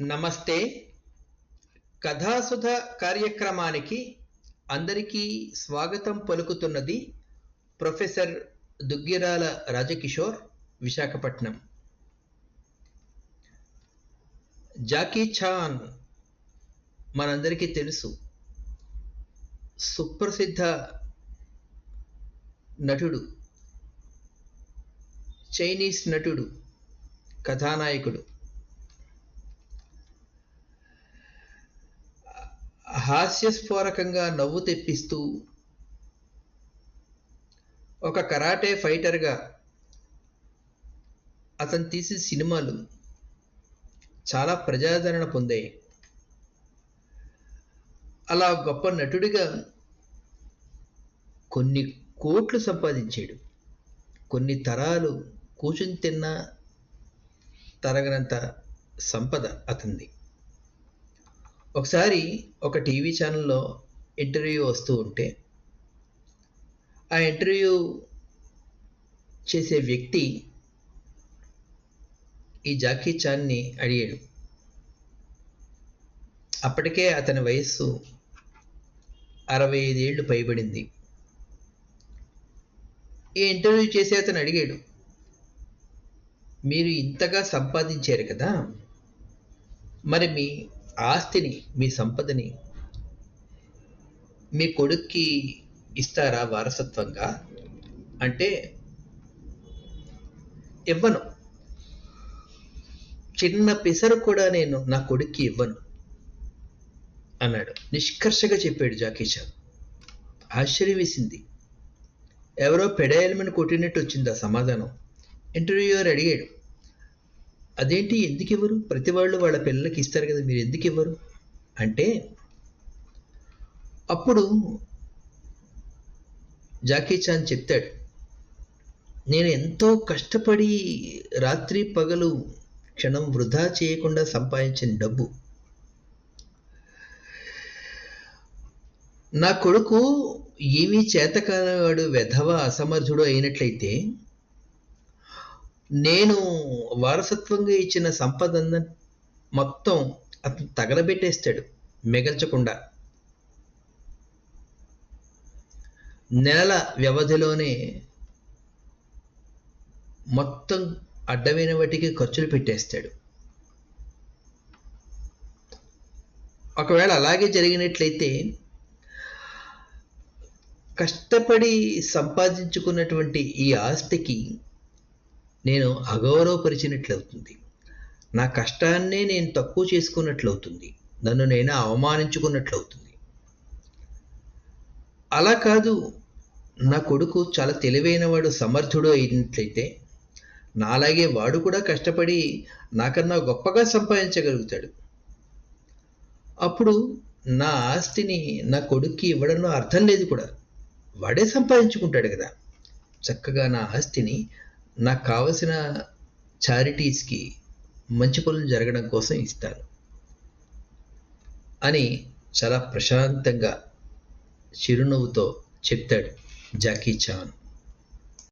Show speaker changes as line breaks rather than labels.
నమస్తే. కథాసుధ కార్యక్రమానికి అందరికీ స్వాగతం పలుకుతున్నది professor Duggirala Rajkishore Visakhapatnam. Jackie Chan మనందరికీ తెలుసు. సుప్రసిద్ధ నటుడు. చైనీస్ నటుడు. కథానాయకుడు. హాస్యస్ఫోరకంగా నవ్వు తెప్పిస్తూ ఒక కరాటే ఫైటర్గా అతను తీసిన సినిమాలు చాలా ప్రజాదరణ పొందాయి. అలా గొప్ప నటుడిగా కొన్ని కోట్లు సంపాదించాడు. కొన్ని తరాలు కూర్చుని తిన్నా తరగనంత సంపద అతనిది. ఒకసారి ఒక టీవీ ఛానల్లో ఇంటర్వ్యూ వస్తూ ఉంటే ఆ ఇంటర్వ్యూ చేసే వ్యక్తి ఈ జాకీ చాన్ని అడిగాడు. అప్పటికే అతని వయస్సు అరవై ఐదేళ్ళు పైబడింది. ఈ ఇంటర్వ్యూ చేసి అతను అడిగాడు మీరు ఇంతగా సంపాదించారు కదా మరి మీ ఆస్తిని మీ సంపదని మీ కొడుక్కి ఇస్తారా వారసత్వంగా? అంటే ఇవ్వను. చిన్న పిసరు కూడా నేను నా కొడుక్కి ఇవ్వను అన్నాడు. నిష్కర్షగా చెప్పాడు జాకీ ఆశ్చర్యం వేసింది ఎవరో పెడాయలమని కొట్టినట్టు వచ్చింది ఆ సమాధానం. ఇంటర్వ్యూయర్ అడిగాడు. అదేంటి? ఎందుకు ఇవ్వరు ప్రతి వాళ్ళు వాళ్ళ పిల్లలకి ఇస్తారు కదా మీరు ఎందుకు ఇవ్వరు అంటే అప్పుడు జాకీ చాన్ చెప్తాడు నేను ఎంతో కష్టపడి రాత్రి పగలు క్షణం వృధా చేయకుండా సంపాదించిన డబ్బు. నా కొడుకు ఏమీ చేతకాలవాడు వెధవ అసమర్థుడు అయినట్లయితే నేను వారసత్వంగా ఇచ్చిన సంపద మొత్తం అతను తగలబెట్టేస్తాడు మిగల్చకుండా. నెలల వ్యవధిలోనే మొత్తం అడ్డమైన వాటికి ఖర్చులు పెట్టేస్తాడు. ఒకవేళ అలాగే జరిగినట్లయితే కష్టపడి సంపాదించుకున్నటువంటి ఈ ఆస్తికి నేను అగౌరవపరిచినట్లవుతుంది. నా కష్టాన్నే నేను తక్కువ చేసుకున్నట్లవుతుంది. నన్ను నేను అవమానించుకున్నట్లవుతుంది. అలా కాదు నా కొడుకు చాలా తెలివైనవాడు సమర్థుడు అయినట్లయితే నాలాగే వాడు కూడా కష్టపడి నాకన్నా గొప్పగా సంపాదించగలుగుతాడు. అప్పుడు నా ఆస్తిని నా కొడుక్కి ఇవ్వడంలో అర్థం లేదు కూడా. వాడే సంపాదించుకుంటాడు కదా. చక్కగా నా ఆస్తిని నాకు కావలసిన చారిటీస్కి మంచి పనులు జరగడం కోసం ఇస్తాను. అని చాలా ప్రశాంతంగా చిరునవ్వుతో చెప్తాడు జాకీ చాన్.